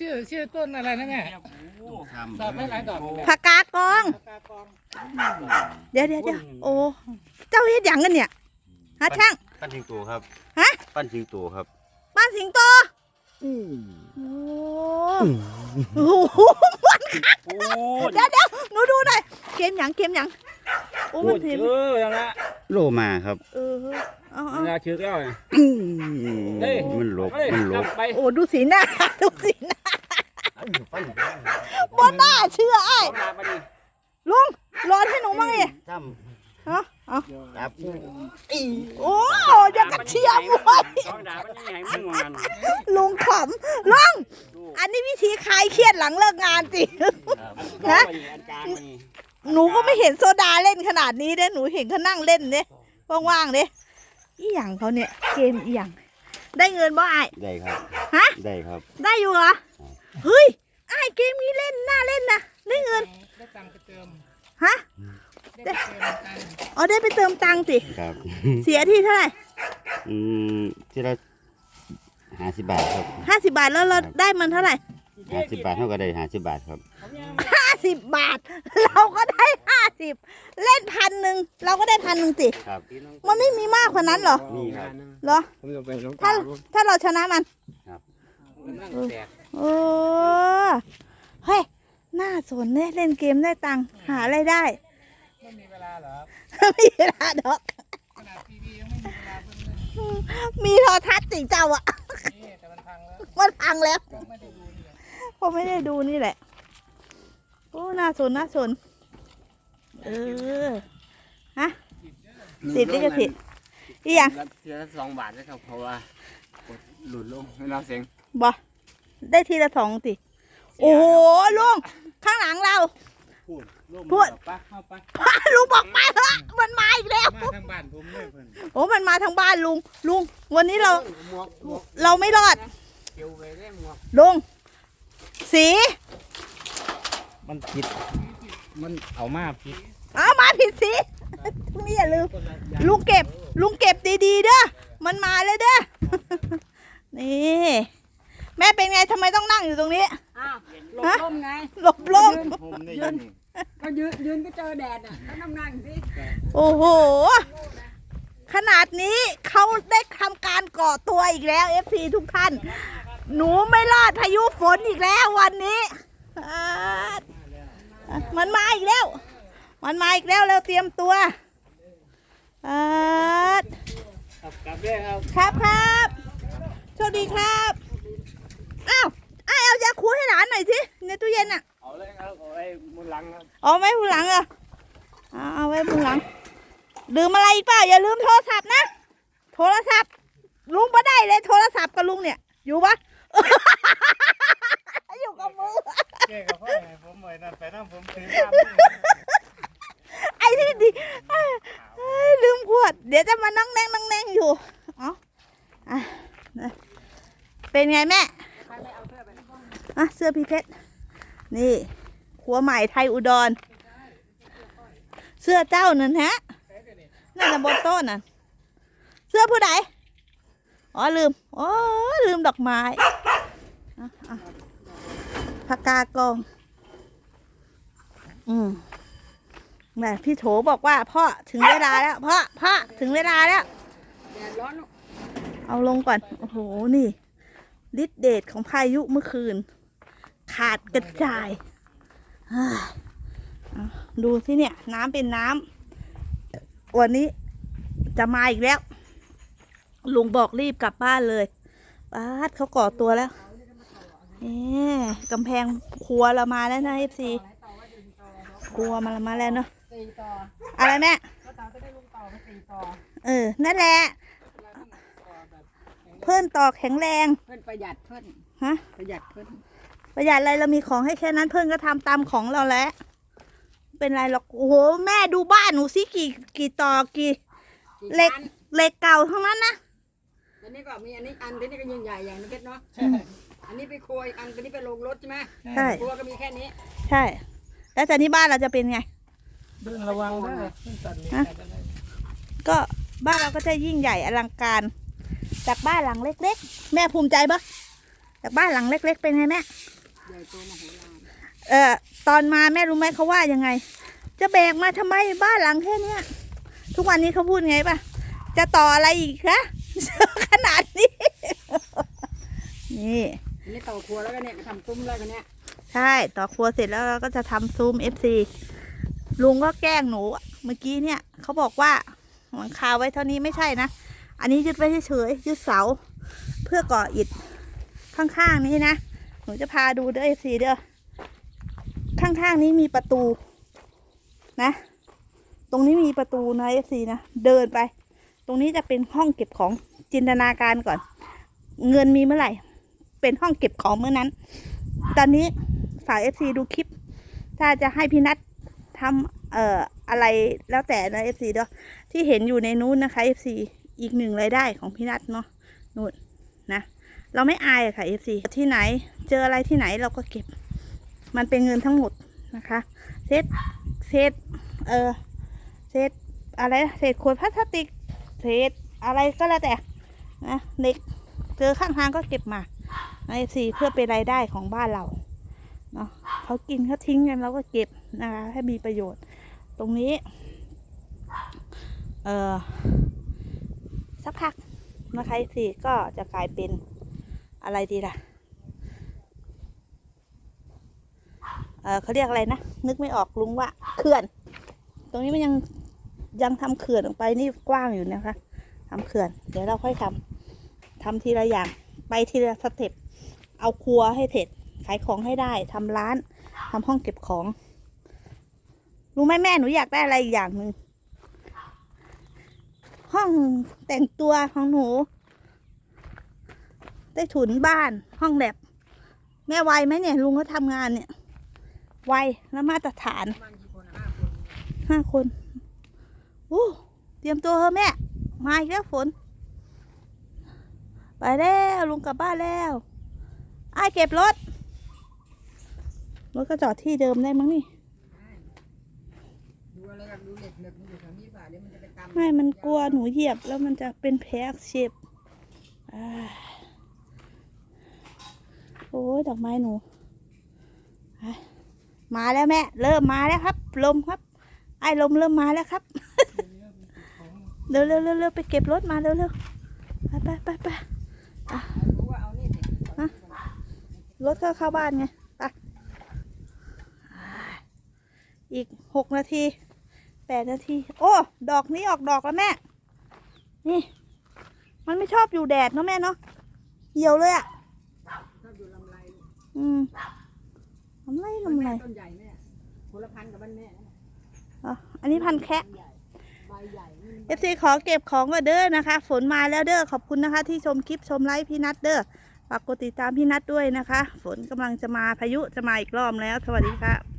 ชื่อชื่อต้นอะไรนะแม่ดอกไม่หลายดอกผักกากองตากองเดี๋ยวเดี๋ยวเดี๋ยวโอ้ เจ้าเฮ็ดหยังกันเนี่ยฮะช่าง ปั้นสิงโตครับฮะ ปั้นสิงโตครับบ้านสิงโต โอ้โหมันคักโอ้เดี๋ยวเดี๋ยวหนูดูหน่อย เกมหยังเกมหยัง โอ้โหมันเห็นเออยังละโลมาครับ เออ เอาเอาเวลาเชือกแล้วเนี่ยเฮ้ยมันหลบเฮ้ยมันหลบกลับไปโอ้ดูสีหน้า ดูสีหน้าบ่น่าเชื่อไอ้ายต้องลาไปดิลุงร้อนให้หนูมั่งดิจ้ฮะเอาำครับโอ้อยากกระเชียบเว้ยต้องด่ามันยังไงมึงว่างั้นลุงขำลุงอันนี้วิธีคลายเครียดหลังเลิกงานจินะอันกลางนี่หนูก็ไม่เห็นโซดาเล่นขนาดนี้เด้หนูเห็นเขานั่งเล่นเด้ว่างๆเด้ อีหยังเขาเนี่ยเกมอีหยังได้เงินบ่ไอ้าย ได้ครับ ฮะ ได้ครับ ได้อยู่เหรอเฮ้ยไอ้ายเกมนี้เล่นน่าเล่นนะได้เงินได้ตังค์ไปเติม ฮะได้ไปเติมตังค์อ๋อได้ไปเติมตังค์สิครับ เสียที่เท่าไหร่อืมที่ละห้าสิบบาทครับห้าสิบาทแล้วเราได้มันเท่าไหร่ห้าสิบบาทเท่ากับได้ห้าสิบบาทครับห้า สิบบาท เราก็ได้ห้าสิบเล่นพันหนึ่งเราก็ได้พันหนึ่งสิครับ มันไม่มีมากกว่านั้นเหรอนี่ครับ เหรอผมจะเป็นน้องถ้าถ้าเราชนะมันนั่งแตกโอ้เฮ้ยน่าสนเนี่ยเล่นเกมได้ตังค์หาอะไรายได้ไม่มีเวลาเหรอไม่มีเวลาดอกขนาดทีวียังไม่มีเวลาเพิ่งเล่นมีโทรทัศน์สิเจ้าอะนี่แต่มันพังแล้ว มันพังแล้วไม่ได้ดูเนี่ยผมไม่ได้ดูนี่แหละ โอ้น่าสนน่าสนเออฮะติดลิขสิทธิ์อีหยังทีละสองบาทนะครับเพราะว่ากดหลุดลงไม่รับเสียงบอได้ทีละสองสิโอ้โหลุงข้างหลังเราพูดไปเข้าไปลุงบอกมาเถอะมันมาอีกแล้วมาทางบ้านผมเลยเพิ่นโอ้มันมาทางบ้านลุงลุงวันนี้เราหมวกหมวกเราไม่รอดเกี่ยวไปได้หมวกลุงสี มันผิด มันเอามาผิดเอามาผิดสีพรุ่งนี้อย่าลืมลุงเก็บ ลุงเก็บดีๆเด้อมันมาเลยเด้อนี่แม่เป็นไงทำไมต้องนั่งอยู่ตรงนี้อ้าวหลบฮะร่มไง หลบลมผมได้ยินก็ยืนยืนก็เจอแดดอะก็ต้องนั่งสิโอ้โห ขนาดนี้เขาได้ทำการก่อตัวอีกแล้ว FC ทุกท่าน หนูไม่รอดพายุฝนอีกแล้ววันนี้อ่า มันมาอีกแล้ว มันมาอีกแล้วแล้วเตรียมตัวอ่ากลับด้วยครับ ครับครับโชคดีครับ อ้าวไอ้ายเอายาคูให้หลานหน่อยสิ ในตู้เย็นอะ เอาเลยครับ เอาไว้บนหลังครับ เอาไว้บนหลังเหรอเอาเอาไว้บนหลัง ลืมอะไรอีกเปล่า อย่าลืมโทรศัพท์นะ โทรศัพท์ ลุงปะได้เลย โทรศัพท์กับลุงเนี่ย อยู่ปะอยู่กับมือ เจ๊กับพ่อไงผมไว้นั่นไปนั่นผมถืบไอ้ที่ดีเอ้ยเอ้ยลืมขวด เดี๋ยวจะมานั่งแน่งนั่งแน่งอยู่ เอาอะนะเป็นไงแม่อะเสื้อพี่เพชร นี่ขัวใหม่ไทยอุดร เสื้อเจ้านั่นฮะ นั่นนะบนโต๊ะน่ะ เสื้อผู้ใด อ๋อลืม อ๋อลืมดอกไม้อะอะ ผักกากอง อืมแม่พี่โถบอกว่าพ่อถึงเวลาแล้วพ่อพ่อถึงเวลาแล้ว แดดร้อนเอาลงก่อน โอ้โห นี่ฤทธิเดชของพายุเมื่อคืน ขาดกระจายอ่าเอาดูที่เนี่ย น้ำเป็นน้ำวันนี้จะมาอีกแล้ว ลุงบอกรีบกลับบ้านเลยป้าดเขาก่อตัวแล้ว เอ๊กำแพงครัวเรามาแล้วนะเอฟซีครัวมามาแล้วเนาะตีต่ออะไรแม่ก็ต่อก็ได้ลุงต่อมาตีต่อเออ นั่นแหละ เพื่อนต่อแข็งแรง เพื่อนประหยัดเพื่อนฮะ ประหยัดเพื่อนประหยัดอะไรเรามีของให้แค่นั้นเพื่อนก็ทำตามของเราแล้วเป็นไรหรอกโอ้โหแม่ดูบ้านหนูสิกี่กี่ต่อกี่กี่เหล็กชั้นเหล็กเก่าทั้งนั้นนะอันนี้ก็มีอันนี้อันอันนี้ก็ยิ่งใหญ่อย่างนี้เพชรเนาะ อันนี้ไปครัวอีกอันอันนี้ไปโรงรถใช่ไหมใช่ ครัวก็มีแค่นี้ใช่ แล้วจากนี้บ้านเราจะเป็นไงเดินระวังนะขึ้นตันนี่ฮะก็บ้านเราก็จะยิ่งใหญ่อลังการ จากบ้านหลังเล็ก ๆ แม่ภูมิใจปะจากบ้านหลังเล็ก ๆ เป็นไงแม่ ใหญ่โตมโหฬารเอ่อตอนมาแม่รู้ไหมเขาว่ายังไง จะแบกมาทำไมบ้านหลังแค่เนี้ยทุกวันนี้เขาพูดไงปะจะต่ออะไรอีกคะ ขนาดนี้ นี่อันนี้ ต่อครัวแล้วก็เนี่ยทำซุ้มแล้วก็เนี่ยใช่ต่อครัวเสร็จแล้วเราก็จะทำซูม FC ลุงก็แกล้งหนูเมื่อกี้เนี่ยเขาบอกว่าหลังคาไว้เท่านี้ไม่ใช่นะ อันนี้ยึดไว้เฉยยึดเสา เพื่อก่ออิฐข้างๆนี้นะหนูจะพาดูเด้อ FC เด้อข้างๆนี้มีประตูนะ ตรงนี้มีประตูนะ FC นะเดินไป ตรงนี้จะเป็นห้องเก็บของจินตนาการก่อน เงินมีเมื่อไหร่ เป็นห้องเก็บของเมื่อนั้น ตอนนี้ฝาก FC ดูคลิป ถ้าจะให้พี่นัททำเอ่ออะไรแล้วแต่นะ FC เด้อที่เห็นอยู่ในนู้นนะคะ FC อีกหนึ่งรายได้ของพี่นัทเนาะนู่นนะ เราไม่อายอะค่ะ FC ที่ไหน เจออะไรที่ไหนเราก็เก็บ มันเป็นเงินทั้งหมดนะคะเศษเศษเออเศษอะไรเศษขวดพลาสติกเศษอะไรก็แล้วแต่นะเด็กเจอข้างทางก็เก็บมา นสี่เพื่อเป็นรายได้ของบ้านเราเนาะเขากินเขาทิ้งกันเราก็เก็บนะคะให้มีประโยชน์ ตรงนี้ เออสักพักนะคะสี่ก็จะกลายเป็นอะไรดีล่ะ เออเขาเรียกอะไรนะ นึกไม่ออกลุงว่าเขื่อน ตรงนี้มันยังยังทำเขื่อนออกไปนี่กว้างอยู่นะคะทำเขื่อน เดี๋ยวเราค่อยทำทำทีละอย่าง ไปทีละสเต็ปเอาครัวให้เสร็จขายของให้ได้ทำร้านทำห้องเก็บของ รู้ไหมแม่หนูอยากได้อะไรอีกอย่างหนึ่งห้องแต่งตัวของหนูได้ถุนบ้านห้องแลบแม่ไวไหมเนี่ยลุงเขาทำงานเนี่ย ไวและมาตรฐานห้าคนห้าคนอู้เตรียมตัวเถอะแม่ มาอีกแล้วฝน ไปแล้วลุงกลับบ้านแล้วไอ้ายเก็บรถ รถก็จอดที่เดิมได้มั้งนี่ ดูอะไรกับดูเหล็กเหล็กมันอยู่แถวนี้ป่ะเดี๋ยวมันจะไปตำไม่ มันกลัวหนูเหยียบแล้วมันจะเป็นแผลอักเสบอ่าโอ้ยดอกไม้หนูอะมาแล้วแม่ เริ่มมาแล้วครับ ลมครับ ไอ้ลมเริ่มมาแล้วครับ เร็วเร็วเร็วเร็วไปเก็บรถมาเร็วเร็วไปไปไปไป รู้ว่าเอานี่สิรถก็เข้าบ้านไงไปอีกหกนาทีแปดนาที โอ้ ดอกนี้ออกดอกแล้วแม่ นี่ มันไม่ชอบอยู่แดดเนาะแม่เนาะเหี่ยวเลยอะ่ะชอบอยู่ลำไรอืมลำไรลำไรต้นใหญ่แม่คนละพันกับบ้านแม่นะอ๋ออันนี้พันแคะ เอฟซีขอเก็บของก่อนเด้อนะคะ ฝนมาแล้วเด้อขอบคุณนะคะ ที่ชมคลิปชมไลฟ์พี่นัทเด้อฝากกดติดตามพี่นัทด้วยนะคะ ฝนกำลังจะมาพายุจะมาอีกรอบแล้ว สวัสดีค่ะ